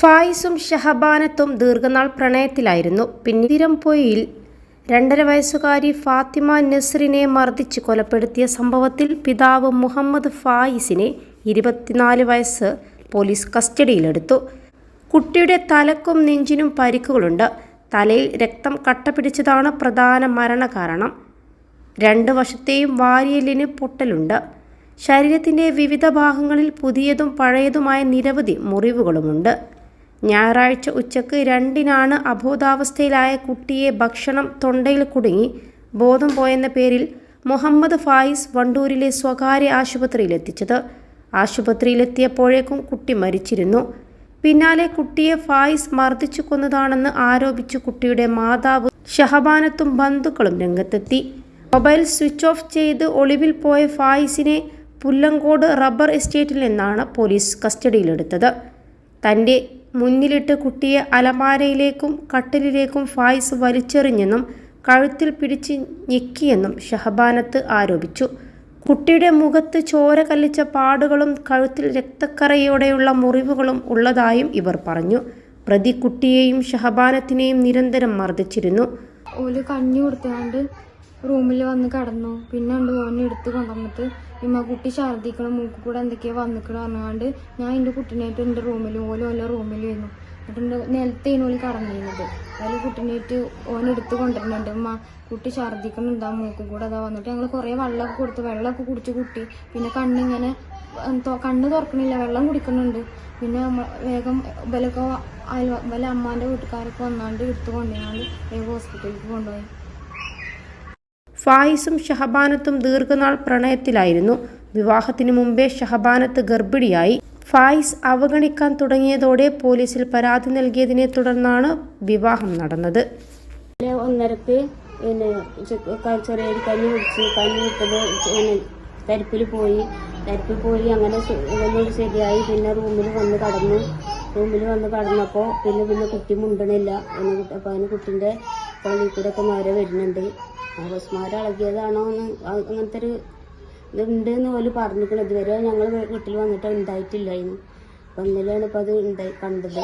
ഫായിസും ഷഹബാനത്തും ദീർഘനാൾ പ്രണയത്തിലായിരുന്നു. പിന്നിരംപൊയിൽ രണ്ടര വയസ്സുകാരി ഫാത്തിമ നസ്രിനെ മർദ്ദിച്ച് കൊലപ്പെടുത്തിയ സംഭവത്തിൽ പിതാവ് മുഹമ്മദ് ഫായിസിനെ ഇരുപത്തിനാല് വയസ്സ് പോലീസ് കസ്റ്റഡിയിലെടുത്തു. കുട്ടിയുടെ തലക്കും നെഞ്ചിനും പരിക്കുകളുണ്ട്. തലയിൽ രക്തം കട്ട പിടിച്ചതാണ് പ്രധാന മരണകാരണം. രണ്ട് വശത്തെയും വാരിയലിന് പൊട്ടലുണ്ട്. ശരീരത്തിന്റെ വിവിധ ഭാഗങ്ങളിൽ പുതിയതും പഴയതുമായ നിരവധി മുറിവുകളുമുണ്ട്. ഞായറാഴ്ച ഉച്ചയ്ക്ക് രണ്ടിനാണ് അബോധാവസ്ഥയിലായ കുട്ടിയെ ഭക്ഷണം തൊണ്ടയിൽ കുടുങ്ങി. ബോധം പോയെന്ന പേരിൽ മുഹമ്മദ് ഫായിസ് വണ്ടൂരിലെ സ്വകാര്യ ആശുപത്രിയിലെത്തിച്ചത്. ആശുപത്രിയിലെത്തിയപ്പോഴേക്കും കുട്ടി മരിച്ചിരുന്നു. പിന്നാലെ കുട്ടിയെ ഫായിസ് മർദ്ദിച്ചു കൊന്നതാണെന്ന് ആരോപിച്ച് കുട്ടിയുടെ മാതാവ് ഷഹബാനത്തും ബന്ധുക്കളും രംഗത്തെത്തി. മൊബൈൽ സ്വിച്ച് ഓഫ് ചെയ്ത് ഒളിവിൽ പോയ ഫായിസിനെ പുല്ലങ്കോട് റബ്ബർ എസ്റ്റേറ്റിൽ നിന്നാണ് പോലീസ് കസ്റ്റഡിയിലെടുത്തത്. തന്റെ മുന്നിലിട്ട് കുട്ടിയെ അലമാരയിലേക്കും കട്ടിലിലേക്കും ഫായിസ് വലിച്ചെറിഞ്ഞെന്നും കഴുത്തിൽ പിടിച്ച് ഞെക്കിയെന്നും ഷഹബാനത്ത് ആരോപിച്ചു. കുട്ടിയുടെ മുഖത്ത് ചോര കല്ലിച്ച പാടുകളും കഴുത്തിൽ രക്തക്കറയോടെയുള്ള മുറിവുകളും ഉള്ളതായും ഇവർ പറഞ്ഞു. പ്രതി കുട്ടിയെയും ഷഹബാനത്തിനെയും നിരന്തരം മർദ്ദിച്ചിരുന്നു. ഓൽ കഞ്ഞി കൊടുത്താണ്ട് റൂമിൽ വന്ന് കിടന്നു. പിന്നെ ഉണ്ട് ഓനെ എടുത്ത് കൊണ്ടുവന്നിട്ട് ഇമ്മ കുട്ടി ഛർദ്ദിക്കണം മൂക്ക് കൂടെ എന്തൊക്കെയോ വന്നിക്കണം? പറഞ്ഞുകൊണ്ട് ഞാൻ എന്റെ കുട്ടീനായിട്ട് എന്റെ റൂമിൽ ഓല ഓല റൂമിൽ വരുന്നു എന്നിട്ട് നിലത്തേന് ഓൽ കടന്നിരുന്നത്. അതിൽ കുട്ടീനായിട്ട് ഓനെടുത്ത് കൊണ്ടുവരുന്നുണ്ട്. ഉമ്മ കുട്ടി ഛർദ്ദിക്കണുണ്ടാ മൂക്ക് കൂടെ അതാ വന്നിട്ട് ഞങ്ങൾ കുറേ വെള്ളമൊക്കെ കൊടുത്ത്. വെള്ളമൊക്കെ കുടിച്ച് കുട്ടി. പിന്നെ കണ്ണിങ്ങനെ കണ്ണ് തുറക്കണില്ല. വെള്ളം കുടിക്കുന്നുണ്ട്. പിന്നെ വേഗം ഇവലൊക്കെ അയൽ വല്ല അമ്മാന്റെ വീട്ടുകാരൊക്കെ വന്നാണ്ട് എടുത്ത് കൊണ്ടുപോയാണ്ട് വേഗം ഹോസ്പിറ്റലിലേക്ക് കൊണ്ടുപോയി. ഫായിസും ഷഹബാനത്തും ദീർഘനാൾ പ്രണയത്തിലായിരുന്നു. വിവാഹത്തിനു മുമ്പേ ഷഹബാനത്ത് ഗർഭിണിയായി. ഫായിസ് അവഗണിക്കാൻ തുടങ്ങിയതോടെ പോലീസിൽ പരാതി നൽകിയതിനെ തുടർന്നാണ് വിവാഹം നടന്നത്. കഞ്ഞി കഞ്ഞി തരിപ്പിൽ പോയി. തരിപ്പിൽ പോയി അങ്ങനെ ഇതൊന്നും ശരിയായി. പിന്നെ റൂമിൽ വന്ന് കടന്നു. റൂമിൽ വന്ന് കടന്നപ്പോൾ പിന്നെ പിന്നെ കുട്ടി മുണ്ടണില്ല. അപ്പോൾ അതിന് കുട്ടീന്റെ പള്ളിയിൽ കൂടെ ഒക്കെ മാറി വരുന്നുണ്ട്. അപസ്മാരം ഇളകിയതാണോ എന്ന് അങ്ങനത്തെ ഒരു ഇതുണ്ട് എന്ന് പോലും പറഞ്ഞിരിക്കണം ഇതുവരെ ഞങ്ങൾ വീട്ടിൽ വന്നിട്ട് ഉണ്ടായിട്ടില്ലായിരുന്നു. അപ്പം ഇന്നലെയാണ് ഇപ്പോൾ അത് ഉണ്ടായി കണ്ടത്.